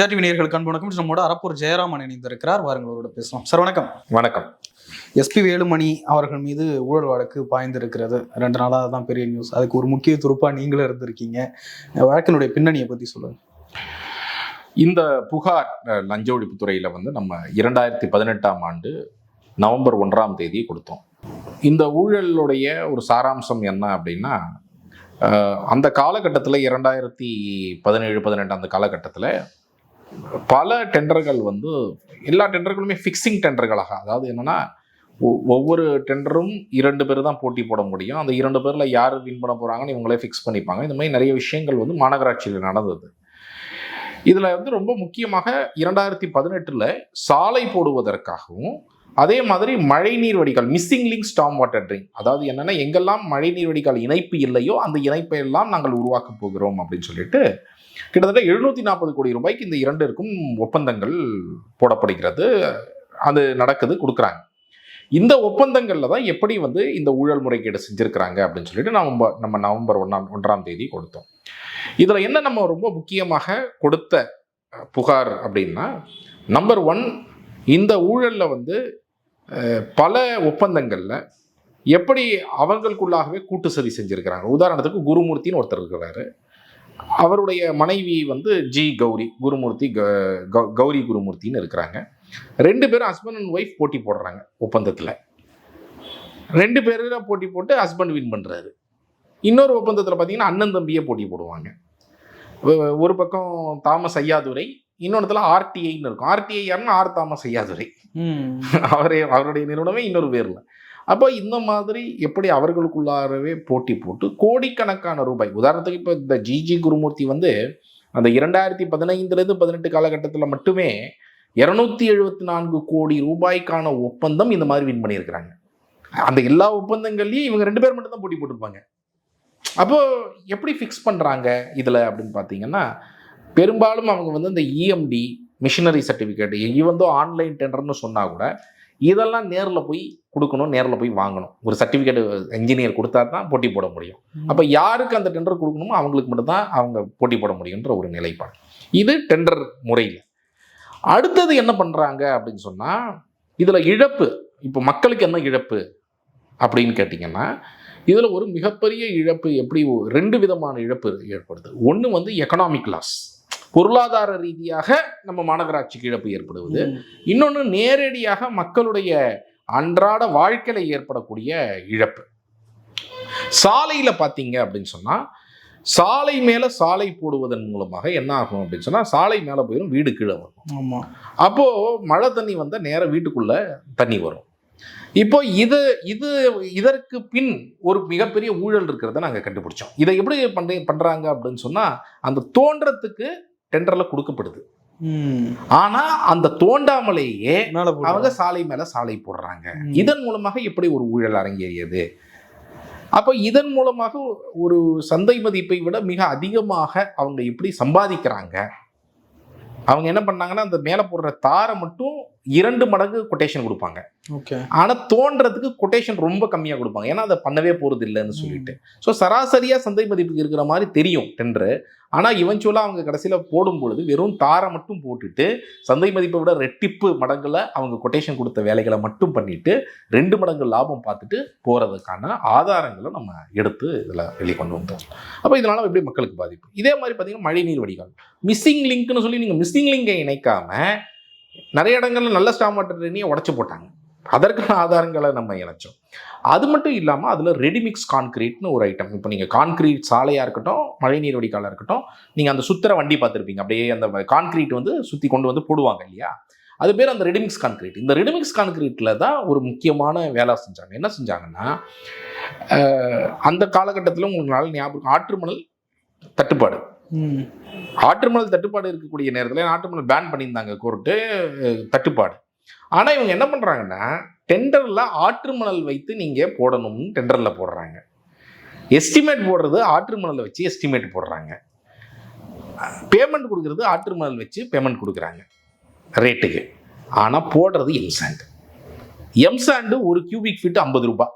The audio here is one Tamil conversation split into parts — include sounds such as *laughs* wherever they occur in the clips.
விஜய் டிவி நேயர்களுக்கு அன்பு வணக்கம். நம்மோட அரப்பூர் ஜெயராமன் இணைந்திருக்கிறார். வாருங்கள் அவரோட பேசலாம். சார் வணக்கம். வணக்கம். எஸ்பி வேலுமணி அவர்கள் மீது ஊழல் வழக்கு பாய்ந்திருக்கிறது. ரெண்டு நாளாக தான் பெரிய நியூஸ் அதுக்கு ஒரு முக்கிய துருப்பா நீங்களும் இருந்திருக்கீங்க. வழக்கினுடைய பின்னணியை பத்தி சொல்லுங்க. இந்த புகார் லஞ்ச ஒழிப்புத்துறையில வந்து நம்ம இரண்டாயிரத்தி பதினெட்டாம் ஆண்டு நவம்பர் ஒன்றாம் தேதி கொடுத்தோம். இந்த ஊழலுடைய ஒரு சாராம்சம் என்ன அப்படின்னா அந்த காலகட்டத்தில் இரண்டாயிரத்தி பதினேழு பதினெட்டு அந்த காலகட்டத்தில் பல டெண்டர்கள் வந்து எல்லா டெண்டர்களுமே ஃபிக்ஸிங் டெண்டர்களாக. அதாவது என்னென்னா ஒ- ஒவ்வொரு டெண்டரும் இரண்டு பேர் தான் போட்டி போட முடியும். அந்த இரண்டு பேரில் யார் வின் பண்ண போகிறாங்கன்னு இவங்களே ஃபிக்ஸ் பண்ணிப்பாங்க. இந்த மாதிரி நிறைய விஷயங்கள் வந்து மாநகராட்சியில் நடந்தது. இதில் வந்து ரொம்ப முக்கியமாக இரண்டாயிரத்தி பதினெட்டில் சாலை போடுவதற்காகவும் அதே மாதிரி மழைநீர் வடிகால் missing link storm water drain அதாவது என்னென்னா எங்கெல்லாம் மழைநீர் வடிகால் இணைப்பு இல்லையோ அந்த இணைப்பை எல்லாம் நாங்கள் உருவாக்க போகிறோம் அப்படின்னு சொல்லிட்டு கிட்டத்தட்ட எழுநூற்றி நாற்பது கோடி ரூபாய்க்கு இந்த இரண்டிற்கும் ஒப்பந்தங்கள் போடப்படுகிறது. அது நடக்குது கொடுக்குறாங்க. இந்த ஒப்பந்தங்களில் தான் எப்படி வந்து இந்த ஊழல் முறைகேடு செஞ்சிருக்கிறாங்க அப்படின்னு சொல்லிட்டு நவம்பர் நம்ம நவம்பர் ஒன்றாம் ஒன்றாம் தேதி கொடுத்தோம். இதில் என்ன நம்ம ரொம்ப முக்கியமாக கொடுத்த புகார் அப்படின்னா நம்பர் ஒன் இந்த ஊழலில் வந்து பல ஒப்பந்தங்களில் எப்படி அவங்களுக்குள்ளாகவே கூட்டு சதி செஞ்சுருக்கிறாங்க. உதாரணத்துக்கு குருமூர்த்தின்னு ஒருத்தர் இருக்கிறாரு. அவருடைய மனைவி வந்து ஜி கௌரி குருமூர்த்தி கௌரி குருமூர்த்தின்னு இருக்கிறாங்க. ரெண்டு பேரும் ஹஸ்பண்ட் அண்ட் ஒய்ஃப் போட்டி போடுறாங்க ஒப்பந்தத்தில். ரெண்டு பேரும் போட்டி போட்டு ஹஸ்பண்ட் வின் பண்ணுறாரு இன்னொரு ஒப்பந்தத்தில் பார்த்தீங்கன்னா அண்ணன் தம்பியே போட்டி போடுவாங்க. ஒரு பக்கம் தாமஸ் ஐயாதுரை இன்னொன்றுல ஆர்டிஐன்னு இருக்கும். ஆர்டிஐ யாருன்னா ஆர் தாமஸ் ஐயாதுரை. அவரே அவருடைய நிறுவனமே இன்னொரு பேரில். அப்போ இந்த மாதிரி எப்படி அவர்களுக்குள்ளாரவே போட்டி போட்டு கோடிக்கணக்கான ரூபாய் உதாரணத்துக்கு இப்போ இந்த ஜிஜி குருமூர்த்தி வந்து அந்த இரண்டாயிரத்தி பதினைந்துலேருந்து பதினெட்டு காலகட்டத்தில் மட்டுமே இரநூத்தி எழுபத்தி நான்கு கோடி ரூபாய்க்கான ஒப்பந்தம் இந்த மாதிரி வின் பண்ணியிருக்கிறாங்க. அந்த எல்லா ஒப்பந்தங்கள்லையும் இவங்க ரெண்டு பேர் மட்டும் தான் போட்டி போட்டிருப்பாங்க. அப்போ எப்படி ஃபிக்ஸ் பண்ணுறாங்க இதில் அப்படின்னு பார்த்தீங்கன்னா பெரும்பாலும் அவங்க வந்து இந்த இஎம்டி மிஷினரி சர்டிஃபிகேட் ஈவந்தோ ஆன்லைன் டெண்டர்னு சொன்னால் கூட இதெல்லாம் நேரில் போய் கொடுக்கணும் நேரில் போய் வாங்கணும். ஒரு சர்டிஃபிகேட் இன்ஜினியர் கொடுத்தா தான் போட்டி போட முடியும். அப்போ யாருக்கு அந்த டெண்டர் கொடுக்கணுமோ அவங்களுக்கு மட்டும்தான் அவங்க போட்டி போட முடியுன்ற ஒரு நிலைப்பாடு. இது டெண்டர் முறையில். அடுத்தது என்ன பண்ணுறாங்க அப்படின்னு சொன்னால் இதில் இழப்பு இப்போ மக்களுக்கு என்ன இழப்பு அப்படின்னு கேட்டிங்கன்னா இதில் ஒரு மிகப்பெரிய இழப்பு எப்படி ரெண்டு விதமான இழப்பு ஏற்படுது. ஒன்று வந்து எக்கனாமிக் லாஸ் பொருளாதார ரீதியாக நம்ம மாநகராட்சிக்கு இழப்பு ஏற்படுவது. இன்னொன்று நேரடியாக மக்களுடைய அன்றாட வாழ்க்கையில ஏற்படக்கூடிய இழப்பு. சாலையில் பார்த்தீங்க அப்படின்னு சொன்னால் சாலை மேலே சாலை போடுவதன் மூலமாக என்ன ஆகும் அப்படின்னு சொன்னால் சாலை மேலே போயிடும் வீடு கீழே வரும். ஆமா. அப்போது மழை தண்ணி வந்தால் நேராக வீட்டுக்குள்ளே தண்ணி வரும். இப்போ இது இது இதற்கு பின் ஒரு மிகப்பெரிய ஊழல் இருக்கிறத நாங்கள் கண்டுபிடிச்சோம். இதை எப்படி பண்ணி பண்ணுறாங்க அப்படின்னு சொன்னால் அந்த தோன்றத்துக்கு டெண்டரில் கொடுக்கப்படுது ம். ஆனால் அந்த தோண்டாமலேயே. அவங்க சாலை மேல சாலை போடுறாங்க. இதன் மூலமாக எப்படி ஒரு ஊழல் அரங்கேறியது அப்போ இதன் மூலமாக ஒரு சந்தை மதிப்பை விட மிக அதிகமாக அவங்க எப்படி சம்பாதிக்கிறாங்க அவங்க என்ன பண்ணாங்கன்னா அந்த மேலே போடுற தாரை மட்டும் இரண்டு மடங்கு கொட்டேஷன் கொடுப்பாங்க. ஓகே. ஆனா தோன்றதுக்கு கொட்டேஷன் ரொம்ப கம்மியா கொடுப்பாங்க. ஏன்னா அதை பண்ணவே போறது இல்லைன்னு சொல்லிட்டு ஸோ சராசரியா சந்தை மதிப்புக்கு இருக்கிற மாதிரி தெரியும் டெண்டரு ஆனா இவன்ச்சுவலா அவங்க கடைசியில போடும் பொழுது வெறும் தாரை மட்டும் போட்டுட்டு சந்தை மதிப்பை விட ரெட்டிப்பு மடங்குல அவங்க கொட்டேஷன் கொடுத்த வேலைகளை மட்டும் பண்ணிட்டு ரெண்டு மடங்கு லாபம் பார்த்துட்டு போறதுக்கான ஆதாரங்களை நம்ம எடுத்து இதுல வெளியே கொண்டு வந்தோம் அப்போ இதனால எப்படி மக்களுக்கு பாதிப்பு? இதே மாதிரி பார்த்தீங்கன்னா மழைநீர் வடிகால். மிஸ்ஸிங் லிங்க்னு சொல்லி நீங்க மிஸ்ஸிங் லிங்கை இணைக்காம நிறைய இடங்களில் நல்ல ஸ்டாம் வாட்டர் ட்ரெயினையும் உடச்சி போட்டாங்க. அதற்கான ஆதாரங்களை நம்ம இணைச்சோம். அது மட்டும் இல்லாமல் அதில் ரெடிமிக்ஸ் கான்கிரீட்னு ஒரு ஐட்டம் இப்போ நீங்கள் கான்கிரீட் சாலையாக இருக்கட்டும் மழைநீர் வடிகாலாக இருக்கட்டும் நீங்கள் அந்த சுத்துற வண்டி பார்த்துருப்பீங்க. அப்படியே அந்த கான்கிரீட் வந்து சுற்றி கொண்டு வந்து போடுவாங்க இல்லையா? அது பேர் அந்த ரெடிமிக்ஸ் கான்கிரீட் இந்த ரெடிமிக்ஸ் கான்கிரீட்டில் தான் ஒரு முக்கியமான வேலை செஞ்சாங்க. என்ன செஞ்சாங்கன்னா அந்த காலகட்டத்தில் உங்களுக்கு நாள் ஞாபகம் ஆற்று மணல் தட்டுப்பாடு. ஆற்றுமணல் தட்டுப்பாடு இருக்கக்கூடிய நேரத்தில் ஆற்றுமணல் பேன் பண்ணியிருந்தாங்க கோர்ட்டு தட்டுப்பாடு. ஆனால் இவங்க என்ன பண்ணுறாங்கன்னா டெண்டரில் ஆற்றுமணல் வைத்து நீங்கள் போடணும்னு டெண்டரில் போடுறாங்க. எஸ்டிமேட் போடுறது ஆற்றுமணலை வச்சு எஸ்டிமேட் போடுறாங்க. பேமெண்ட் கொடுக்குறது ஆற்றுமணல் வச்சு பேமெண்ட் கொடுக்குறாங்க. ரேட்டுக்கு ஆனால் போடுறது எம்சாண்ட் எம்சாண்டு ஒரு கியூபிக் ஃபீட் ஐம்பது ரூபாய்.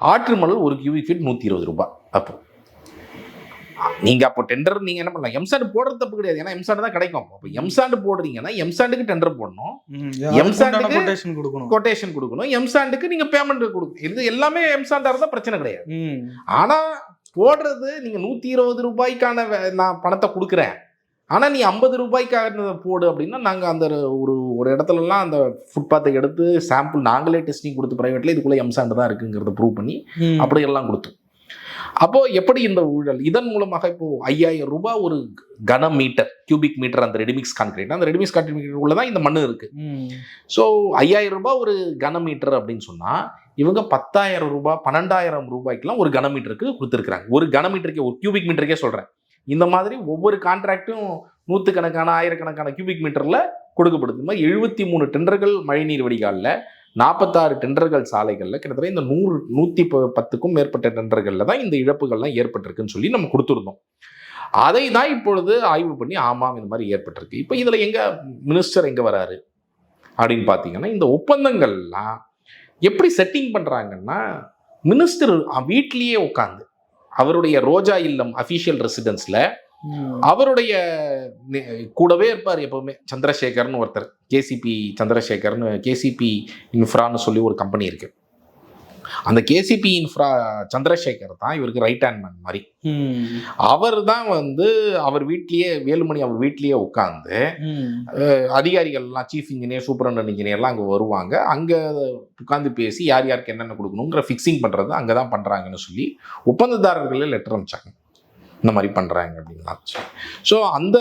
ஆற்றுமணல் ஒரு கியூபிக் ஃபீட் நூற்றி இருபது ரூபாய். அப்போது நீங்க அப்போ டெண்டர் நீங்க என்ன பண்ணலாம்? எம்சாண்ட் போடுறது தப்பு கிடையாது. ஏன்னா எம்சாண்ட் தான் கிடைக்கும். அப்போ எம்சாண்ட் போடுறீங்கன்னா எம்சாண்டுக்கு டெண்டர் போடணும். எம்சாண்டுக்கு- கொட்டேஷன் கொடுக்கணும். கொட்டேஷன் கொடுக்கணும். எம்சாண்டுக்கு நீங்க பேமெண்ட் கொடுக்கணும். இது எல்லாமே எம்சாண்டா இருந்தா பிரச்சனை கிடையாது. ஆனா போடுறது நீங்க நூத்தி இருபது ரூபாய்க்கான நான் பணத்தை கொடுக்குறேன். ஆனா நீ ஐம்பது ரூபாய்க்காக போடு அப்படின்னா நாங்க அந்த ஒரு ஒரு இடத்துலலாம் அந்த ஃபுட்பாத்தை எடுத்து சாம்பிள் நாங்களே டெஸ்டிங் கொடுத்து பிரைவேட்ல இதுக்குள்ள எம்சாண்ட் தான் இருக்குங்கிறத ப்ரூவ் பண்ணி ம். அப்படி எல்லாம் கொடுத்தோம். அப்போ எப்படி இந்த ஊழல்? இதன் மூலமாக இப்போ ஐயாயிரம் ரூபாய் ஒரு கன மீட்டர் கியூபிக் மீட்டர் அந்த ரெடிமிக்ஸ் கான்கிரீட் அந்த ரெடிமிக்ஸ் கான்கிரீட் உள்ள தான் இந்த மண் இருக்கு. ஸோ ஐயாயிரம் ரூபாய் ஒரு கனமீட்டர் அப்படின்னு சொன்னா இவங்க பத்தாயிரம் ரூபாய் பன்னெண்டாயிரம் ரூபாய்க்குலாம் ஒரு கனமீட்டருக்கு கொடுத்துருக்காங்க ஒரு கனமீட்டருக்கே ஒரு கியூபிக் மீட்டருக்கே சொல்றேன். இந்த மாதிரி ஒவ்வொரு கான்ட்ராக்டும் நூற்றுக்கணக்கான ஆயிரக்கணக்கான கியூபிக் மீட்டர்ல கொடுக்கப்படுது. இந்த மாதிரி எழுபத்தி மூணு டெண்டர்கள் மழைநீர் வடிகாலில் நாற்பத்தாறு டெண்டர்கள் சாலைகளில் கிட்டத்தட்ட இந்த நூறு நூற்றி பத்துக்கும் மேற்பட்ட டெண்டர்களில் தான் இந்த இழப்புகள்லாம் ஏற்பட்டிருக்குன்னு சொல்லி நம்ம கொடுத்துருந்தோம். அதை தான் இப்பொழுது ஆய்வு பண்ணி ஆமாம் இந்த மாதிரி ஏற்பட்டிருக்கு. இப்போ இதில் எங்கள் மினிஸ்டர் எங்கே வராரு? அப்படின்னு பார்த்தீங்கன்னா இந்த ஒப்பந்தங்கள்லாம் எப்படி செட்டிங் பண்ணுறாங்கன்னா மினிஸ்டர் வீட்லேயே உட்காந்து அவருடைய ரோஜா இல்லம் அஃபீஷியல் ரெசிடென்ஸில் அவருடைய கூடவே இருப்பார் எப்பவுமே சந்திரசேகர்னு ஒருத்தர். கேசிபி சந்திரசேகர்னு கேசிபி இன்ஃப்ரான்னு சொல்லி ஒரு கம்பெனி இருக்கு. அந்த கேசிபி இன்ஃப்ரா சந்திரசேகர் தான் இவருக்கு ரைட் ஹேண்ட் மேன் மாதிரி. அவர் தான் வந்து அவர் வீட்லயே வேலுமணி அவர் வீட்லயே உட்காந்து. அதிகாரிகள்லாம் சீஃப் இன்ஜினியர் சூப்பரண்ட் இன்ஜினியர்லாம் அங்கே வருவாங்க. அங்கே உட்காந்து பேசி யார் யாருக்கு என்னென்ன கொடுக்கணுங்கிற ஃபிக்ஸிங் பண்ணுறது அங்கே தான் பண்ணுறாங்கன்னு சொல்லி ஒப்பந்ததாரர்களே லெட்டர் அனுப்பிச்சாங்க. இந்த மாதிரி பண்ணுறாங்க அப்படின்லாம் ஸோ அந்த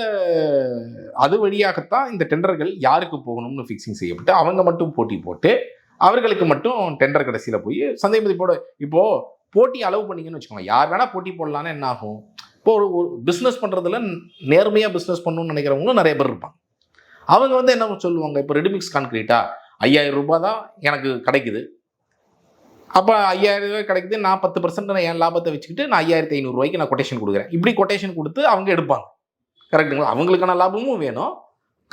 அது வழியாகத்தான் இந்த டெண்டர்கள் யாருக்கு போகணும்னு ஃபிக்ஸிங் செய்யப்பட்டு அவங்க மட்டும் போட்டி போட்டு அவர்களுக்கு மட்டும் டெண்டர் கடைசியில் போய் சந்தை மதிப்போட இப்போது போட்டி அளவு பண்ணிங்கன்னு வச்சுக்கோங்க. யார் வேணால் போட்டி போடலான்னு என்ன ஆகும்? இப்போ ஒரு ஒரு பிஸ்னஸ் பண்ணுறதுல நேர்மையாக பிஸ்னஸ் பண்ணணும்னு நினைக்கிறவங்களும் நிறைய பேர் இருப்பாங்க. அவங்க வந்து என்ன சொல்லுவாங்க? இப்போ ரெடிமிக்ஸ் கான்க்ரீட்டா ஐயாயிரம் ரூபாய் தான் எனக்கு கிடைக்குது. அப்போ ஐயாயிரம் ரூபாய் கிடைக்குது. நான் பத்து பர்சன்ட் நான் என் லாபத்தை வச்சுக்கிட்டு நான் ஐயாயிரத்தி ஐநூறுரூவாய்க்கு நான் கொட்டேஷன் கொடுக்குறேன். இப்படி கொட்டேஷன் கொடுத்து அவங்க எடுப்பாங்க. கரெக்டுங்களா அவங்களுக்கான லாபமும் வேணும்.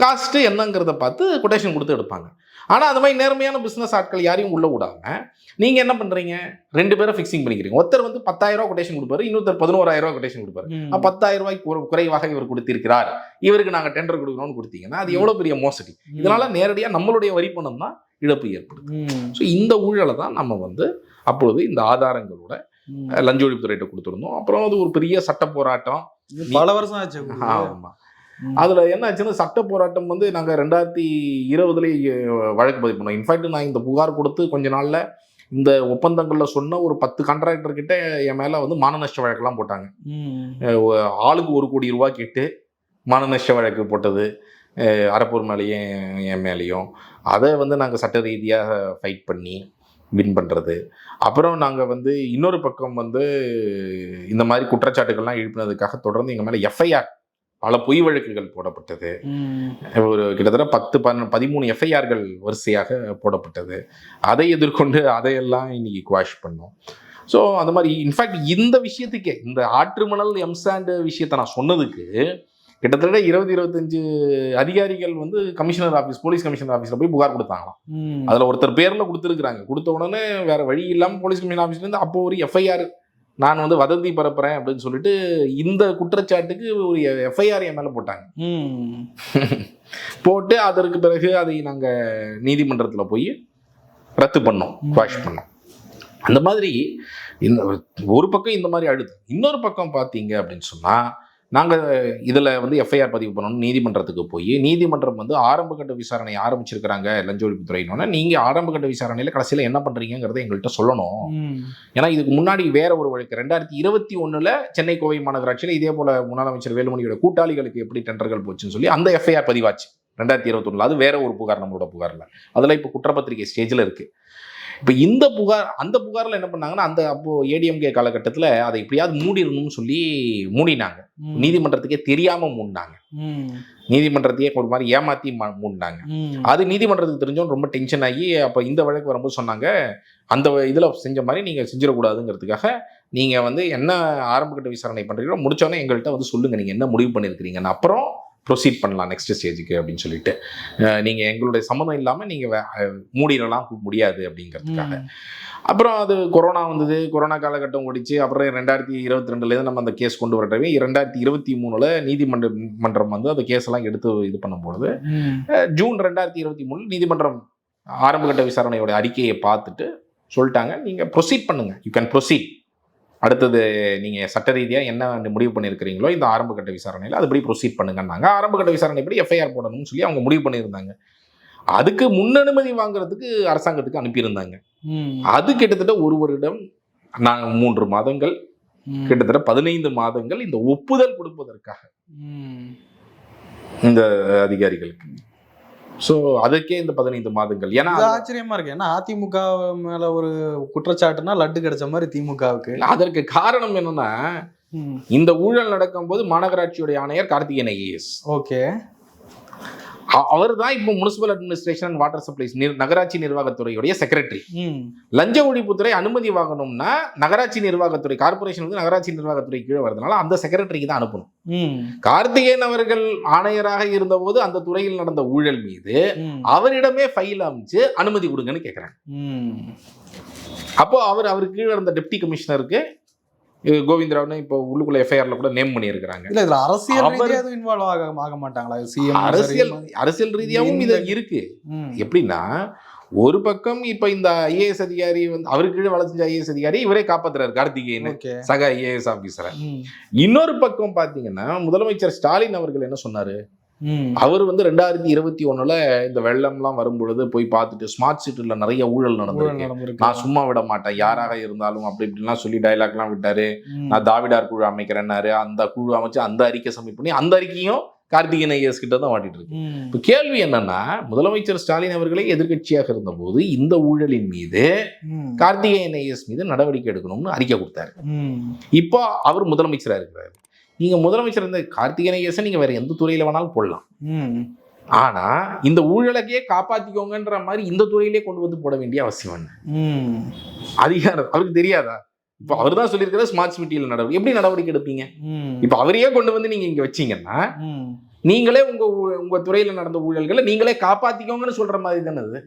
காஸ்ட்டு என்னங்கிறத பார்த்து கொட்டேஷன் கொடுத்து எடுப்பாங்க. ஆனால் அந்த மாதிரி நேர்மையான பிஸ்னஸ் ஆட்கள் யாரையும் உள்ள விடாம நீங்கள் என்ன பண்ணுறீங்க ரெண்டு பேரும் ஃபிக்ஸிங் பண்ணிக்கிறீங்க. ஒருத்தர் வந்து பத்தாயிரம் ரூபா கொட்டேஷன் கொடுப்பாரு இன்னொருத்தர் பதினோராயிரம் ரூபா கொட்டேஷன் கொடுப்பாரு. பத்தாயிரம் ரூபாய்க்கு குறை- குறைவாக இவர் கொடுத்திருக்கிறார். இவருக்கு நாங்க டெண்டர் கொடுக்கணும்னு கொடுத்தீங்கன்னா அது எவ்வளவு பெரிய மோசடி. இதனால நேரடியா நம்மளுடைய வரி பணம் தான் இழப்பு ஏற்படுது. ஸோ இந்த ஊழலை தான் நம்ம வந்து அப்பொழுது இந்த ஆதாரங்களோட லஞ்ச ஒழிப்புத்துறையிட்ட கொடுத்துருந்தோம். அப்புறம் அது ஒரு பெரிய சட்ட போராட்டம். பல வருஷம் ஆச்சு. உங்களுக்கு. அதுல என்ன ஆச்சுன்னா சட்ட போராட்டம் வந்து நாங்க ரெண்டாயிரத்தி இருபதுல வழக்கு பதிவு பண்ணோம். இன்ஃபேக்ட் நான் இந்த புகார் கொடுத்து கொஞ்ச நாள்ல இந்த ஒப்பந்தங்கள்ல சொன்ன ஒரு பத்து கான்ட்ராக்டர் கிட்ட என் மேல வந்து மான நஷ்ட வழக்கெல்லாம் போட்டாங்க. ஆளுக்கு ஒரு கோடி ரூபா கேட்டு மான நஷ்ட வழக்கு போட்டது அரப்பூர் மேலேயும் என் மேலேயும். அதை வந்து நாங்கள் சட்ட ரீதியாக ஃபைட் பண்ணி வின் பண்ணுறது அப்புறம் நாங்கள் வந்து இன்னொரு பக்கம் வந்து இந்த மாதிரி குற்றச்சாட்டுகள்லாம் எழுப்பினதுக்காக தொடர்ந்து எங்கள் மேலே எஃப்ஐஆர் பல பொய் வழக்குகள் போடப்பட்டது. ஒரு கிட்டத்தட்ட பத்து பன்ன பதிமூணு எஃப்ஐஆர்கள் வரிசையாக போடப்பட்டது. அதை எதிர்கொண்டு அதையெல்லாம் இன்னைக்கு குவாஷ் பண்ணோம். ஸோ அந்த மாதிரி இன்ஃபேக்ட் இந்த விஷயத்துக்கே இந்த ஆற்று மணல் எம்சாண்ட் விஷயத்தை நான் சொன்னதுக்கு கிட்டத்தட்ட இருபது இருபத்தஞ்சு அதிகாரிகள் வந்து கமிஷனர் ஆஃபீஸ் போலீஸ் கமிஷனர் ஆஃபீஸில் போய் புகார் கொடுத்தாங்களாம். அதில் ஒருத்தர் பேரில் கொடுத்துருக்குறாங்க. கொடுத்த உடனே வேற வழி இல்லாமல் போலீஸ் கமிஷன் ஆஃபீஸ்லேருந்து அப்போ ஒரு எஃப்ஐஆர் நான் வந்து வதந்தி பரப்புறேன் அப்படின்னு சொல்லிட்டு இந்த குற்றச்சாட்டுக்கு ஒரு எஃப்ஐஆர் என் மேலே போட்டாங்க. போட்டு அதற்கு பிறகு அதை நாங்கள் நீதிமன்றத்தில் போய் ரத்து பண்ணோம் குவாஷ் பண்ணோம். அந்த மாதிரி இந்த ஒரு பக்கம் இந்த மாதிரி அழுது. இன்னொரு பக்கம் பார்த்தீங்க அப்படின்னு சொன்னால் நாங்கள் இதில் வந்து எஃப்ஐஆர் பதிவு பண்ணணும். நீதிமன்றத்துக்கு போய் நீதிமன்றம் வந்து ஆரம்ப கட்ட விசாரணை ஆரம்பிச்சிருக்கிறாங்க லஞ்ச ஒழிப்புத்துறையினோன்னா நீங்கள் ஆரம்ப கட்ட விசாரணையில் கடைசியில் என்ன பண்ணுறீங்கிறத எங்கள்கிட்ட சொல்லணும். ஏன்னா இதுக்கு முன்னாடி வேற ஒரு வழக்கு. ரெண்டாயிரத்தி இருபத்தி ஒண்ணுல சென்னை கோவை மாநகராட்சியில் இதே போல முன்னாள் அமைச்சர் வேலுமணியோட கூட்டாளிகளுக்கு எப்படி டெண்டர்கள் போச்சுன்னு சொல்லி அந்த எஃப்ஐஆர் பதிவாச்சு. ரெண்டாயிரத்தி இருபத்தொன்னுல அது வேற ஒரு புகார் நம்மளோட புகார்ல. அதுல இப்போ குற்றப்பத்திரிகை ஸ்டேஜ்ல இருக்கு. இப்போ இந்த புகார் அந்த புகார்ல என்ன பண்ணாங்கன்னா அந்த அப்போ ஏடிஎம்கே காலகட்டத்தில் அதை எப்படியாவது மூடிடணும்னு சொல்லி மூடினாங்க. நீதிமன்றத்துக்கே தெரியாம மூடினாங்க. நீதிமன்றத்தையே ஒரு மாதிரி ஏமாத்தி மூடினாங்க. அது நீதிமன்றத்துக்கு தெரிஞ்சவங்க ரொம்ப டென்ஷன் ஆகி அப்போ இந்த வழக்கு வரும்போது சொன்னாங்க அந்த இதில் செஞ்ச மாதிரி நீங்கள் செஞ்சிடக்கூடாதுங்கிறதுக்காக நீங்கள் வந்து என்ன ஆரம்ப கட்ட விசாரணை பண்ணுறீங்களோ முடிச்சோடனே எங்கள்கிட்ட வந்து சொல்லுங்கள் நீங்கள் என்ன முடிவு பண்ணியிருக்கிறீங்கன்னு அப்புறம் ப்ரொசீட் பண்ணலாம் நெக்ஸ்ட் ஸ்டேஜுக்கு அப்படின்னு சொல்லிட்டு. அஹ் நீங்க எங்களுடைய சம்மதம் இல்லாம நீங்க வே- அஹ் மூடிடலாம் முடியாது அப்படிங்கிறதுக்காக. அப்புறம் அது கொரோனா வந்தது. கொரோனா காலகட்டம் ஓடிச்சு. அப்புறம் ரெண்டாயிரத்தி இருபத்தி ரெண்டுலேருந்து நம்ம அந்த கேஸ் கொண்டு வரட்டவே ரெண்டாயிரத்தி இருபத்தி மூணுல நீதிமன்ற மன்றம் வந்து அந்த கேஸ் எல்லாம் எடுத்து இது பண்ணும்பொழுது ஜூன் ரெண்டாயிரத்தி இருபத்தி மூணு நீதிமன்றம் ஆரம்பகட்ட விசாரணையோட அறிக்கையை பார்த்துட்டு சொல்லிட்டாங்க. நீங்க ப்ரொசீட் பண்ணுங்க. யூ கேன் ப்ரொசீட் அடுத்தது நீங்க சட்ட ரீதியா என்ன முடிவு பண்ணியிருக்கிறீங்களோ இந்த ஆரம்பகட்ட விசாரணையில் அதுபடி ப்ரொசீட் பண்ணுங்கன்னாங்க ஆரம்பகட்ட விசாரணைப்படி எஃப்ஐஆர் போடணும்னு சொல்லி அவங்க முடிவு பண்ணியிருந்தாங்க அதுக்கு முன்னனுமதி வாங்குறதுக்கு அரசாங்கத்துக்கு அனுப்பியிருந்தாங்க. அது கிட்டத்தட்ட ஒரு வருடம் நான் மூன்று மாதங்கள். கிட்டத்தட்ட பதினைந்து மாதங்கள் இந்த ஒப்புதல் கொடுப்பதற்காக. இந்த அதிகாரிகளுக்கு ஸோ அதுக்கே இந்த பதினைந்து மாதங்கள். ஏன்னா ஆச்சரியமா இருக்கு. ஏன்னா அதிமுக மேல ஒரு குற்றச்சாட்டுனா லட்டு கிடைச்ச மாதிரி திமுகவுக்கு. அதற்கு காரணம் என்னன்னா இந்த ஊழல் நடக்கும்போது மாநகராட்சியுடைய ஆணையர் கார்த்திகேயன் ஐஏஎஸ். ஓகே. அவர் தான் இப்போ municipal administration and water supplies நகராட்சி நிர்வாகத்துறையுடைய செக்ரட்டரி லஞ்ச ஒழிப்புத்துறை அனுமதி வாங்கணும்னா நகராட்சி நிர்வாகத்துறை கார்ப்பரேஷன் வந்து நகராட்சி நிர்வாகத்துறை கீழே வரதுனால அந்த செக்ரட்டரிக்கு தான் அனுப்பணும். கார்த்திகேயன் அவர்கள் ஆணையராக இருந்தபோது அந்த துறையில் நடந்த ஊழல் மீது அவரிடமே ஃபைல் அமைச்சு அனுமதி கொடுங்கன்னு கேட்குறாங்க அப்போ அவர் அவர் கீழே இருந்த டெப்டி கமிஷனருக்கு அஹ், கோவிந்தராவ்னு இப்போ உள்ளுக்குள்ள எஃப்ஐஆர்ல கூட நேம் பண்ணியிருக்கிறாங்க. இல்ல இதுல அரசியல் அவர்- ரீதியா எதுவும் இன்வால்வ் ஆக ஆக மாட்டாங்களா? சிஎம் அரசியல் அரசியல் ரீதியாகவும் இது இருக்கு. எப்படின்னா ஒரு பக்கம் இப்ப இந்த ஐஏஎஸ் அதிகாரி வந்து அவருக்கு கீழே வளர்ச்சி ஐஏஎஸ் அதிகாரி இவரே காப்பாத்துறாரு கார்த்திகேயன் சக ஐஏஎஸ் ஆபீசரை இன்னொரு பக்கம் பாத்தீங்கன்னா முதலமைச்சர் ஸ்டாலின் அவர்கள் என்ன சொன்னாரு? அவர் வந்து ரெண்டாயிரத்தி இருபத்தி ஒண்ணுல இந்த வெள்ளம்லாம் வரும் பொழுது போய் பார்த்துட்டு ஸ்மார்ட் சிட்டில நிறைய ஊழல் நடந்திருக்கு. நான் சும்மா விட மாட்டேன். யாராக இருந்தாலும் அப்படி இப்படிலாம் சொல்லி டைலாக்லாம் விட்டாரு. நான் தாவிடார் குழு அமைக்கிறேன்னாரு. அந்த குழு அமைச்சு அந்த அறிக்கை சப்மிட் பண்ணி அந்த அறிக்கையும் கார்த்திகேயன் ஐஎஸ் கிட்ட தான் மாட்டிட்டு இருக்கு. இப்போ கேள்வி என்னன்னா முதலமைச்சர் ஸ்டாலின் அவர்களே எதிர்க்கட்சியாக இருந்தபோது இந்த ஊழலின் மீது. கார்த்திகேயன் ஐஎஸ் மீது நடவடிக்கை எடுக்கணும்னு அறிக்கை கொடுத்தாரு. இப்போ அவர் முதலமைச்சராக இருக்கிறாரு. நீங்க முதலமைச்சர் இருந்த கார்த்திகேயன் ஐஎஸ் நீங்க வேற எந்த துறையில வேணாலும் போடலாம் ம். ஆனா இந்த ஊழலையே காப்பாத்திக்கோங்கன்ற மாதிரி இந்த துறையிலே கொண்டு வந்து போட வேண்டிய அவசியம் என்ன. அதிகாரம் அவருக்கு தெரியாதா இப்போ அவர் தான் சொல்லியிருக்கிறார் ஸ்மார்ட் சிட்டியில் நடவடிக்கை எப்படி நடவடிக்கை எடுப்பீங்க. இப்போ அவரையே கொண்டு வந்து நீங்க இங்க வச்சீங்கன்னா. நீங்களே உங்க உங்க துறையில நடந்த ஊழல்களை நீங்களே காப்பாத்திக்கோங்கன்னு சொல்ற மாதிரி தானே அது.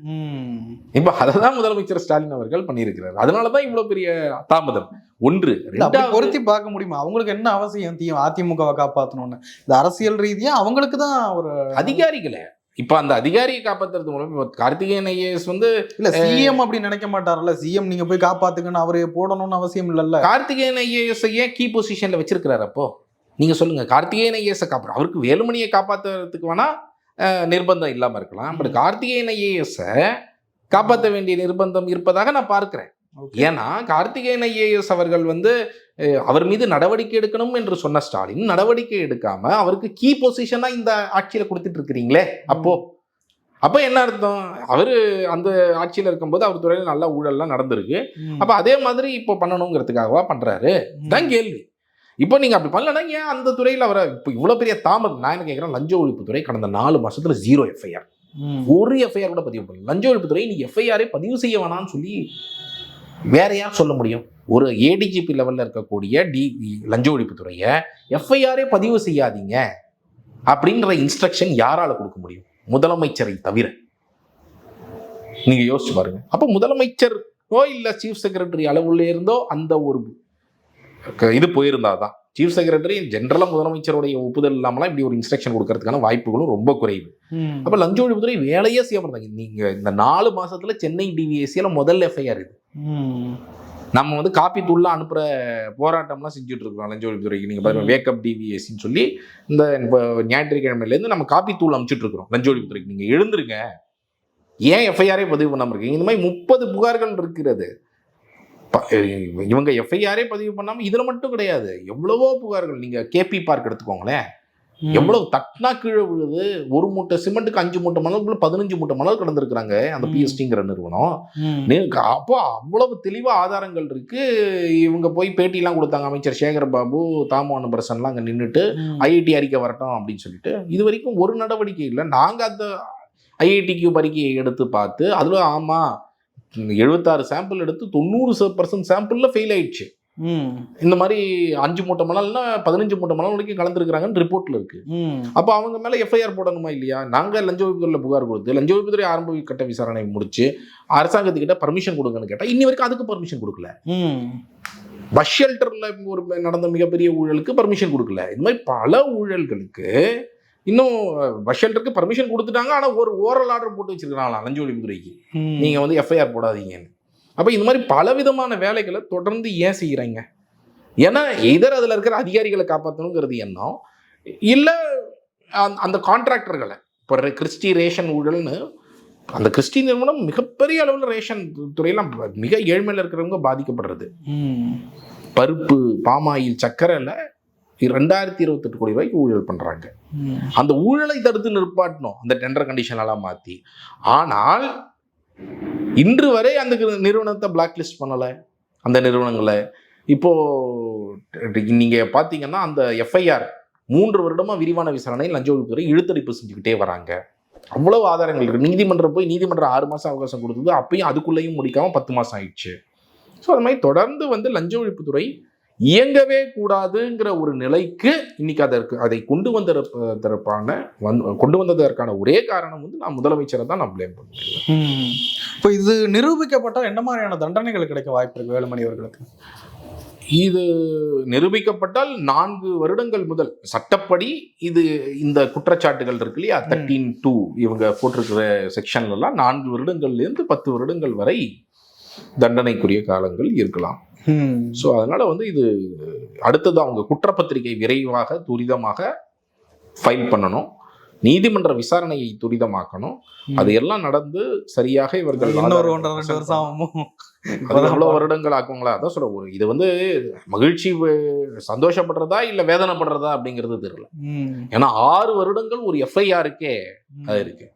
இப்போ அதை தான் முதலமைச்சர் ஸ்டாலின் அவர்கள் பண்ணியிருக்கிறார். அதனால தான் இவ்வளவு பெரிய தாமதம். ஒன்று பொருத்தி பார்க்க முடியுமா? அவங்களுக்கு என்ன அவசியம் அதிமுகவை காப்பாத்தணும்னு? இந்த அரசியல் ரீதியா அவங்களுக்கு தான் ஒரு அதிகாரிகளே. இப்ப அந்த அதிகாரியை காப்பாத்துறது மூலம் இப்போ கார்த்திகேயன் ஐஏஎஸ் வந்து இல்ல சிஎம் அப்படி நினைக்க மாட்டார்ல சிஎம் நீங்க போய் காப்பாத்துங்கன்னு அவரு போடணும்னு அவசியம் இல்லல்ல. கார்த்திகேயன் ஐஏஎஸ் ஏன் கீ பொசிஷன்ல வச்சிருக்கிறாரு அப்போ? நீங்க சொல்லுங்க. கார்த்திகேயன் ஐஏஎஸ் காப்பாற்ற அவருக்கு வேலுமணியை காப்பாத்துறதுக்கு வேணா அஹ், நிர்பந்தம் இல்லாம இருக்கலாம். பட். கார்த்திகேயன் ஐஏஎஸ் காப்பாற்ற வேண்டிய நிர்பந்தம் இருப்பதாக நான் பார்க்கிறேன். ஏன்னா கார்த்திகேயன் ஐஏஎஸ் அவர்கள் வந்து அவர் மீது நடவடிக்கை எடுக்கணும் என்று சொன்ன ஸ்டாலின் நடவடிக்கை எடுக்காம அவருக்கு கீ பொசிஷனா இந்த ஆட்சியில கொடுத்துட்டு இருக்கிறீங்களே அப்போ. அப்போ என்ன அர்த்தம்? அவரு அந்த ஆட்சியில இருக்கும்போது அவர் துறையில நல்ல ஊழல்லாம் நடந்திருக்கு. அப்ப அதே மாதிரி இப்போ பண்ணணுங்கிறதுக்காகவா பண்றாரு? ம். தான் கேள்வி. இப்போ நீங்க அப்படி பண்ணலன்னா ஏன் அந்த துறையில அவரை இப்போ இவ்வளவு பெரிய தாமதம்? நான் என்ன கேட்கிறேன் லஞ்ச ஒழிப்புத்துறை கடந்த நாலு மாசத்துல ஜீரோ எஃப்ஐஆர். ஒரு எஃப்ஐஆர் கூட பதிவு பண்ணல. லஞ்ச ஒழிப்புத்துறை நீங்க எஃப்ஐஆரே பதிவு செய்ய வேணாம்னு சொல்லி வேற யார் சொல்ல முடியும்? ஒரு ஏடிஜிபி லெவல்ல இருக்கக்கூடிய டி லஞ்ச ஒழிப்புத்துறையை எஃப்ஐஆரே பதிவு செய்யாதீங்க அப்படின்ற இன்ஸ்ட்ரக்ஷன் யாரால கொடுக்க முடியும்? முதலமைச்சரை தவிர. நீங்க யோசிச்சு பாருங்க. அப்ப முதலமைச்சரோ இல்ல சீஃப் செக்ரட்டரி அளவுல இருந்தோ அந்த ஒரு இது போயிருந்தாதான். சீஃப் செக்ரட்டரி ஜென்ரலா முதலமைச்சருடைய ஒப்புதல் இல்லாமலாம் இப்படி ஒரு இன்ஸ்ட்ரக்ஷன் கொடுக்கறதுக்கான வாய்ப்புகளும் ரொம்ப குறைவு. அப்ப லஞ்ச ஒழிப்புத்துறை வேலையே செய்ய மாட்டாங்க நீங்க இந்த நாலு மாசத்துல சென்னை டிவிஎஸ்சியில முதல் எஃப்ஐஆர் இது. நம்ம வந்து காப்பி தூள்லாம் அனுப்புற போராட்டம்லாம் செஞ்சுட்டு இருக்கோம் லஞ்ச ஒழிப்புத்துறைக்கு. நீங்க பாருங்க ம். வேக்கப் டிவிஎஸ்சின்னு சொல்லி இந்த இப்போ ஞாயிற்றுக்கிழமையில இருந்து நம்ம காப்பி தூள் அனுப்பிச்சிட்டு இருக்கிறோம் லஞ்ச ஒழிப்புத்துறைக்கு. நீங்க எழுந்திருங்க. ஏன் எஃப்ஐஆரே பதிவு பண்ணாம இருக்கீங்க? இந்த மாதிரி முப்பது புகார்கள் இருக்கிறது. இவங்க எஃப்ஐஆரே பதிவு பண்ணாம இதுல மட்டும் கிடையாது. எவ்வளவோ புகார்கள். நீங்க கேபி பார்க் எடுத்துக்கோங்களேன். எவ்வளவு தட்னா கீழே விழுது. ஒரு மூட்டை சிமெண்ட்டுக்கு அஞ்சு மூட்டை மணலுக்குள்ள பதினஞ்சு மூட்டை மணல் கடந்திருக்கிறாங்க அந்த. பிஎஸ்டிங்கிற நிறுவனம். அப்போ அவ்வளவு தெளிவா ஆதாரங்கள் இருக்கு. இவங்க போய் பேட்டிலாம் கொடுத்தாங்க. அமைச்சர் சேகர் பாபு தாமோ அன்பரசன்லாம் அங்க நின்றுட்டு. ஐஐடி அறிக்கை வரட்டும் அப்படின்னு சொல்லிட்டு இது வரைக்கும் ஒரு நடவடிக்கை இல்லை. நாங்க அந்த ஐஐடி கியூப் அறிக்கையை எடுத்து பார்த்து அதுல ஆமா எழுபத்தாறு சாம்பிள் எடுத்து தொண்ணூறு பர்சன்ட் சாம்பிள்ல ஃபெயில் ஆயிடுச்சு. இந்த மாதிரி அஞ்சு மூட்டை மணல்னா பதினஞ்சு மூட்டை மணல் வரைக்கும் கலந்துருக்காங்கன்னு ரிப்போர்ட்ல இருக்கு. அப்போ அவங்க மேல எஃப்ஐஆர் போடணுமா இல்லையா? நாங்க லஞ்ச ஒழிப்புத்துறையில் புகார் கொடுத்து லஞ்ச ஒழிப்புத்துறை ஆரம்ப கட்ட விசாரணை முடிச்சு அரசாங்கத்துக்கிட்ட பர்மிஷன் கொடுங்கன்னு கேட்டா இன்னி வரைக்கும் அதுக்கு பர்மிஷன் கொடுக்கல. ம். பஸ் ஷெல்டர்ல ஒரு நடந்த மிகப்பெரிய ஊழலுக்கு பர்மிஷன் கொடுக்கல. இந்த மாதிரி பல ஊழல்களுக்கு இன்னும் பஸ் ஷெல்டருக்கு பர்மிஷன் கொடுத்துட்டாங்க. ஆனா ஒரு ஓரல் ஆர்டர் போட்டு வச்சிருக்காங்களா லஞ்ச ஒழிப்புத்துறைக்கு ம். நீங்க வந்து எஃப்ஐஆர் போடாதீங்கன்னு. அப்ப இந்த மாதிரி பலவிதமான வேலைகளை தொடர்ந்து ஏன் செய்யறாங்க? ஏன்னா எதர் அதுல இருக்கிற அதிகாரிகளை காப்பாற்றணுங்கிறது எண்ணம். இல்ல அந்த- அந்த கான்ட்ராக்டர்களை இப்போ கிறிஸ்டி ரேஷன் ஊழல்னு அந்த கிறிஸ்டி நிறுவனம் மிகப்பெரிய அளவில் ரேஷன் துறையெல்லாம் மிக ஏழ்மையில் இருக்கிறவங்க பாதிக்கப்படுறது. பருப்பு பாமாயில் சர்க்கரையில் ரெண்டாயிரத்தி இருபத்தெட்டு கோடி ரூபாய்க்கு ஊழல் பண்றாங்க. ம். அந்த ஊழலை தடுத்து நிற்பாட்டணும். அந்த டெண்டர் கண்டிஷன் எல்லாம் மாத்தி. ஆனால் இன்று வரை அந்த நிறுவனத்தை பிளாக் லிஸ்ட் பண்ணல. அந்த நிறுவனங்களை. இப்போ நீங்க பாத்தீங்கன்னா அந்த எஃப்ஐஆர் மூன்று வருடமா விரிவான விசாரணை லஞ்ச ஒழிப்புத்துறை இழுத்தடிப்பு செஞ்சுக்கிட்டே வராங்க. அவ்வளவு ஆதாரங்கள் இருக்கு. நீதிமன்றம் போய் நீதிமன்றம் ஆறு மாசம் அவகாசம் கொடுத்தது. அப்பயும் அதுக்குள்ளேயும் முடிக்காம பத்து மாசம் ஆயிடுச்சு. ஸோ அது மாதிரி தொடர்ந்து வந்து லஞ்ச ஒழிப்புத்துறை இயங்கவே கூடாதுங்கிற ஒரு நிலைக்கு இன்னைக்கு அதற்கு அதை கொண்டு வந்ததற்கான வந்து கொண்டு வந்ததற்கான ஒரே காரணம் வந்து நான் முதலமைச்சரை தான் நான் ப்ளேம் பண்ணுறேன். இப்போ இது நிரூபிக்கப்பட்டால் என்ன மாதிரியான தண்டனைகள் கிடைக்க வாய்ப்பு இருக்கு வேலுமணி அவர்களுக்கு? இது நிரூபிக்கப்பட்டால் நான்கு வருடங்கள் முதல் சட்டப்படி இது இந்த குற்றச்சாட்டுகள் இருக்கு இல்லையா? தேர்ட்டீன் டூ இவங்க போட்டிருக்கிற செக்ஷன்லாம் நான்கு வருடங்கள்லேருந்து பத்து வருடங்கள் வரை தண்டனைக்குரிய காலங்கள் இருக்கலாம். ஸோ அதனால வந்து இது அடுத்தது அவங்க குற்றப்பத்திரிகை விரைவாக துரிதமாக ஃபைல் பண்ணணும். நீதிமன்ற விசாரணையை துரிதமாக்கணும். அது எல்லாம் நடந்து சரியாக இவர்கள் எவ்வளவு வருடங்கள் ஆக்குங்களா அதான் சொல்ல ஒரு இது வந்து மகிழ்ச்சி சந்தோஷப்படுறதா இல்ல வேதனைப்படுறதா அப்படிங்கிறது தெரியல. ம். ஏன்னா ஆறு வருடங்கள் ஒரு எஃப்ஐஆருக்கே அது இருக்கு.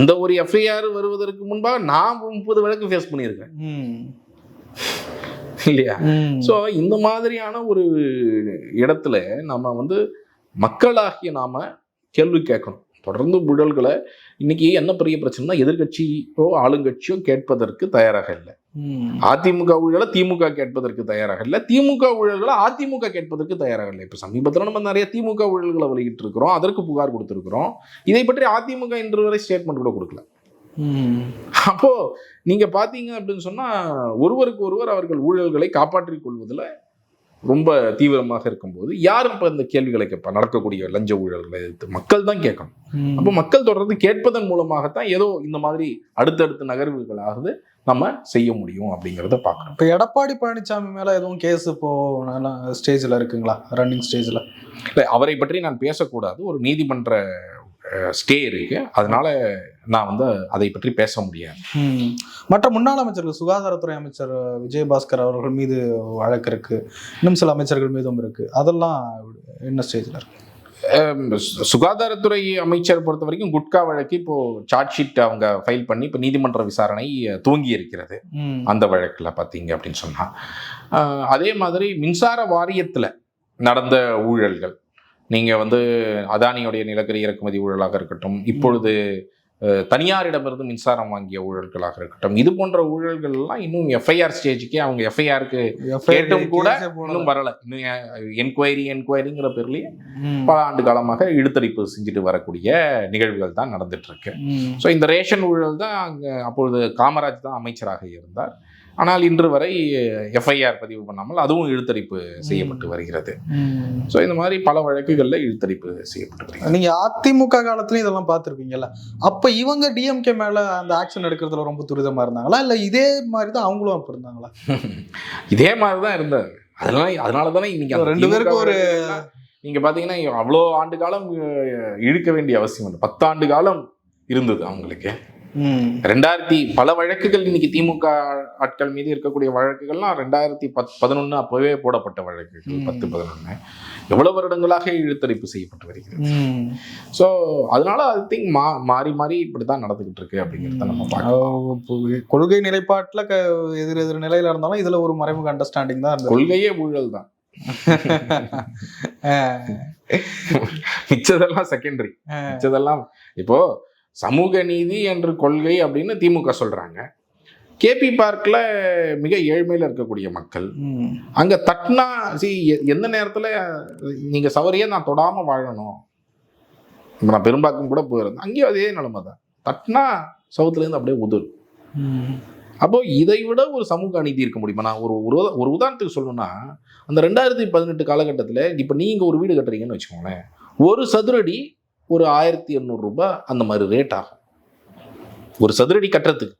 இந்த ஒரு எஃப்ஐஆர் வருவதற்கு முன்பாக நான் முப்பது வழக்கு ஃபேஸ் பண்ணியிருக்கேன். இல்லையா. ஸோ இந்த மாதிரியான ஒரு இடத்துல நம்ம வந்து மக்களாகிய நாம கேள்வி கேட்கணும். தொடர்ந்து ஊழல்களை இன்னைக்கு என்ன பெரிய பிரச்சனைனா எதிர்க்கட்சியோ ஆளுங்கட்சியோ கேட்பதற்கு தயாராக இல்லை. அதிமுக ஊழலை திமுக கேட்பதற்கு தயாராக இல்லை. திமுக ஊழல்களை அதிமுக கேட்பதற்கு தயாராக இல்லை. இப்போ சமீபத்தில் நம்ம நிறைய திமுக ஊழல்களை வெளியிட்டு இருக்கிறோம் அதற்கு புகார் கொடுத்துருக்கிறோம். இதை பற்றி அதிமுக இன்று வரை ஸ்டேட்மெண்ட் கூட கொடுக்கல. அப்போ நீங்க பாத்தீங்க அப்படின்னு சொன்னா ஒருவருக்கு ஒருவர் அவர்கள் ஊழல்களை காப்பாற்றிக் கொள்வதில் ரொம்ப தீவிரமாக இருக்கும்போது யார் இப்ப இந்த கேள்விகளை கேட்பா? நடக்கக்கூடிய லஞ்ச ஊழல்களை எதிர்த்து மக்கள் தான் கேட்கணும். அப்போ மக்கள் தொடர்ந்து கேட்பதன் மூலமாகத்தான் ஏதோ இந்த மாதிரி அடுத்தடுத்த நகர்வுகளாவது நம்ம செய்ய முடியும் அப்படிங்கிறத பார்க்கணும் இப்போ எடப்பாடி பழனிசாமி மேல எதுவும் கேஸ் இப்போ ஸ்டேஜ்ல இருக்குங்களா? ரன்னிங் ஸ்டேஜ்ல இல்லை அவரை பற்றி நான் பேசக்கூடாது. ஒரு நீதிமன்ற ஸ்டே இருக்கு. அதனால நான் வந்து அதை பற்றி பேச முடியாது. மற்ற முன்னாள் அமைச்சர்கள் சுகாதாரத்துறை அமைச்சர் விஜயபாஸ்கர் அவர்கள் மீது வழக்கு இருக்கு. இன்னும் சில அமைச்சர்கள் மீதும் இருக்கு. அதெல்லாம் என்ன ஸ்டேஜ்ல இருக்கு? சுகாதாரத்துறை அமைச்சர் பொறுத்த வரைக்கும் குட்கா வழக்கு இப்போ சார்ஜ் ஷீட் அவங்க ஃபைல் பண்ணி இப்போ நீதிமன்ற விசாரணை துவங்கி இருக்கிறது. அந்த வழக்கில் பார்த்தீங்க அப்படின்னு சொன்னா. அஹ், அதே மாதிரி மின்சார வாரியத்தில் நடந்த ஊழல்கள். நீங்க வந்து அதானியுடைய நிலக்கரி இறக்குமதி ஊழலாக இருக்கட்டும் இப்பொழுது தனியாரிடமிருந்து மின்சாரம் வாங்கிய ஊழல்களாக இருக்கட்டும் இது போன்ற ஊழல்கள் எல்லாம் இன்னும் எஃப்ஐஆர் ஸ்டேஜுக்கே அவங்க எஃப்ஐஆருக்கு கேட்டும் கூட. இன்னும் வரல இன்னும் என்கொயரி என்கொயரிங்கிற பேர்லயே. பல ஆண்டு காலமாக இழுத்தடிப்பு செஞ்சுட்டு வரக்கூடிய நிகழ்வுகள் தான் நடந்துட்டு இருக்கு. ஸோ இந்த ரேஷன் ஊழல் தான் அங்கே அப்பொழுது காமராஜ் தான் அமைச்சராக இருந்தார் ஆனால் இன்று வரை எஃப்ஐஆர் பதிவு பண்ணாமல் அதுவும் இழுத்தடிப்பு செய்யப்பட்டு வருகிறது. ஸோ இந்த மாதிரி பல வழக்குகளில் இழுத்தடிப்பு செய்யப்பட்டு வருகிறது. நீங்க அதிமுக காலத்துலயும் இதெல்லாம் பார்த்திருப்பீங்கல்ல? அப்ப இவங்க டிஎம்கே மேல அந்த ஆக்ஷன் எடுக்கிறதுல ரொம்ப துரிதமா இருந்தாங்களா? இல்ல இதே மாதிரி தான் அவங்களும் அப்ப இருந்தாங்களா? *laughs* இதே மாதிரி தான் இருந்தது அதனால அதனால தானே இன்னைக்கு ரெண்டு பேருக்கும் ஒரு திமுக நீங்க பாத்தீங்கன்னா அவ்வளோ ஆண்டு காலம் இழுக்க வேண்டிய அவசியம் இல்லை. பத்தாண்டு காலம் இருந்தது அவங்களுக்கு. ரெண்டாயிரத்தி பல வழக்குகள் இன்னைக்கு திமுக ஆட்கள் மீது இருக்கக்கூடிய வழக்குகள்லாம் ரெண்டாயிரத்தி பத் பதினொன்று அப்பவே போடப்பட்ட வழக்குகள். பத்து பதினொன்று எவ்வளவு வருடங்களாக இழுத்தடிப்பு செய்யப்பட்டு வருகிறது. ஸோ அதனால ஐ திங்க் மா மாறி மாறி இப்படிதான் நடந்துகிட்டு இருக்கு அப்படிங்கிறத நம்ம பார்க்கலாம். கொள்கை நிலைப்பாட்டுல க- எதிர் எதிர் நிலையில இருந்தாலும் இதுல ஒரு மறைமுக அண்டர்ஸ்டாண்டிங் தான் கொள்கையே ஊழல் தான். *laughs* மிச்சதெல்லாம் செகண்டரி மிச்சதெல்லாம் இப்போ சமூக நீதி என்று கொள்கை அப்படின்னு திமுக சொல்றாங்க. கேபி பார்க்கில் மிக ஏழ்மையில் இருக்கக்கூடிய மக்கள். அங்கே தட்டினா சி எந்த நேரத்தில் நீங்கள் சவரியை நான் தொடாமல் வாழணும். இப்போ நான் பெரும்பாக்கம் கூட போயிருந்தேன். அங்கேயும் அதே நிலைமை தான். தட்டினா சவுத்துலேருந்து அப்படியே உதிரும் ம். அப்போ இதை விட ஒரு சமூக அநீதி இருக்க முடியுமா? நான் ஒரு ஒரு ஒரு உதாரணத்துக்கு சொல்லணும்னா அந்த ரெண்டாயிரத்தி பதினெட்டு காலகட்டத்தில் இப்போ நீங்கள் ஒரு வீடு கட்டுறீங்கன்னு வச்சுக்கோங்களேன். ஒரு சதுரடி ஒரு ஆயிரத்தி எண்ணூறுரூபா அந்த மாதிரி ரேட் ஆகும். ஒரு சதுரடி கட்டுறதுக்கு.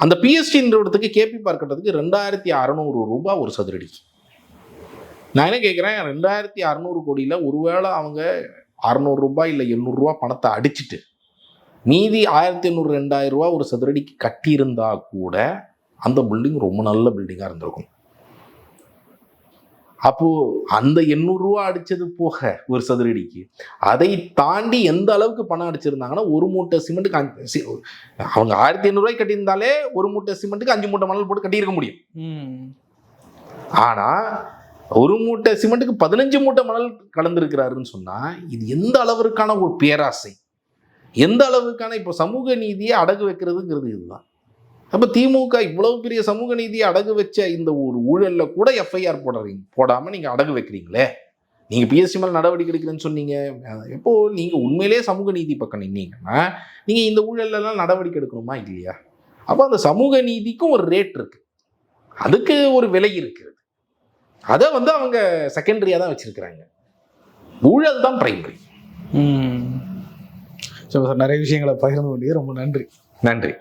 அந்த பிஎஸ்டின்றதுக்கு கேபி பார்க் கட்டுறதுக்கு ரெண்டாயிரத்தி அறநூறு ரூபா ஒரு சதுரடிக்கு நான் என்ன கேட்குறேன் ரெண்டாயிரத்தி அறநூறு கோடியில் ஒருவேளை அவங்க அறநூறுரூபா இல்லை எண்ணூறுரூவா பணத்தை அடிச்சிட்டு மீதி ஆயிரத்தி எண்ணூறு ரெண்டாயிரம் ரூபா ஒரு சதுரடிக்கு கட்டியிருந்தா கூட அந்த பில்டிங் ரொம்ப நல்ல பில்டிங்காக இருந்திருக்கும். அப்போ அந்த எண்ணூறு ரூபா அடிச்சது போக ஒரு சதுரடிக்கு. அதை தாண்டி எந்த அளவுக்கு பணம் அடிச்சிருந்தாங்கன்னா ஒரு மூட்டை சிமெண்ட்டுக்கு அஞ்சு அவங்க ஆயிரத்தி எண்ணூறுவாய்க்கு கட்டியிருந்தாலே ஒரு மூட்டை சிமெண்ட்டுக்கு அஞ்சு மூட்டை மணல் போட்டு கட்டியிருக்க முடியும். ம். ஆனா ஒரு மூட்டை சிமெண்ட்டுக்கு பதினஞ்சு மூட்டை மணல் கலந்துருக்கிறாருன்னு சொன்னா இது எந்த அளவிற்கான ஒரு பேராசை? எந்த அளவுக்கான இப்போ சமூக நீதியை அடகு வைக்கிறதுங்கிறது இதுதான். அப்ப திமுக இவ்வளவு பெரிய சமூக நீதியை அடகு வச்ச இந்த ஒரு ஊழல்ல கூட எஃப்ஐஆர் போடுறீங்க போடாம நீங்க அடகு வைக்கிறீங்களே. நீங்க பிஎஸ்சி மேல நடவடிக்கை எடுக்கிறேன்னு சொன்னீங்க. அஹ் எப்போ நீங்க உண்மையிலேயே சமூக நீதி பக்கம் நின்னீங்கன்னா நீங்க இந்த ஊழல்ல எல்லாம் நடவடிக்கை எடுக்கணுமா இல்லையா? அப்போ அந்த சமூக நீதிக்கும் ஒரு ரேட் இருக்கு. அதுக்கு ஒரு விலை இருக்கிறது. அதை வந்து அவங்க செகண்டரியாக தான் வச்சிருக்கிறாங்க. ஊழல் தான் பிரைமரி சார். நிறைய விஷயங்களை பகிர்ந்து கொண்டீங்க. ரொம்ப நன்றி. நன்றி.